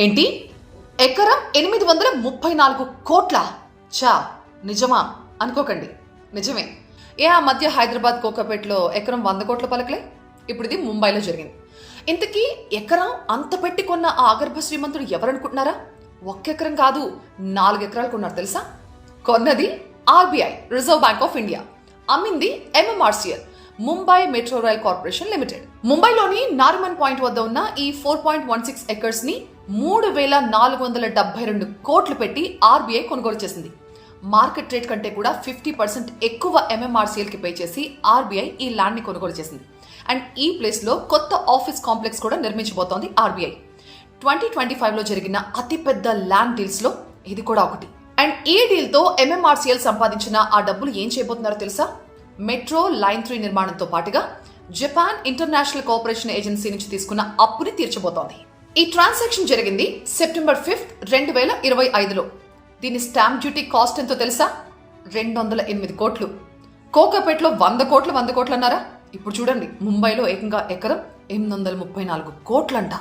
ఏంటి? ఎకరం ఎనిమిది వందల ముప్పై నాలుగు కోట్ల. చా నిజమా? అనుకోకండి. నిజమే. ఏ ఆ మధ్య హైదరాబాద్ కోకపేటలో ఎకరం వంద కోట్ల పలకలే? ఇప్పుడు ఇది ముంబైలో జరిగింది. ఇంతకీ ఎకరం అంత పెట్టి కొన్న ఆ అగర్భ శ్రీమంతుడు ఎవరనుకుంటున్నారా? ఒక్క ఎకరం కాదు నాలుగు ఎకరాలు కొన్నారు తెలుసా? కొన్నది RBI Reserve Bank of India. అమ్మింది MMRCL. Mumbai Metro Rail Corporation Limited ముంబైలోని నారిమన్ పాయింట్ వద్ద ఉన్న ఈ ఫోర్ పాయింట్ వన్ సిక్స్ ఎకర్స్ని మూడు వేల నాలుగు వందల డెబ్బై రెండు కోట్లు పెట్టి ఆర్బీఐ కొనుగోలు చేసింది. మార్కెట్ రేట్ కంటే కూడా ఫిఫ్టీ పర్సెంట్ ఎక్కువ ఎంఎంఆర్సీఎల్కి పే చేసి ఆర్బీఐ ఈ ల్యాండ్ని కొనుగోలు చేసింది. అండ్ ఈ ప్లేస్లో కొత్త ఆఫీస్ కాంప్లెక్స్ కూడా నిర్మించబోతోంది ఆర్బీఐ. ట్వంటీ ట్వంటీ ఫైవ్లో జరిగిన అతిపెద్ద ల్యాండ్ డీల్స్లో ఇది కూడా ఒకటి. అండ్ ఈ డీల్తో ఎంఎంఆర్సీఎల్ సంపాదించిన ఆ డబ్బులు ఏం చేయబోతున్నారో తెలుసా? మెట్రో లైన్ త్రీ నిర్మాణంతో పాటుగా జపాన్ ఇంటర్నేషనల్ కోఆపరేషన్ ఏజెన్సీ నుంచి తీసుకున్న అప్పుని తీర్చబోతోంది. ఈ ట్రాన్సాక్షన్ జరిగింది సెప్టెంబర్ ఫిఫ్త్ రెండు వేల ఇరవై ఐదులో. దీని స్టాంప్ డ్యూటీ కాస్ట్ ఎంతో తెలుసా? రెండు వందల ఎనిమిది కోట్లు. కోకాపేటలో వంద కోట్లు వంద కోట్లు అన్నారా ఇప్పుడు చూడండి ముంబైలో ఏకంగా ఎకరం ఎనిమిది వందల ముప్పై నాలుగు కోట్లంట.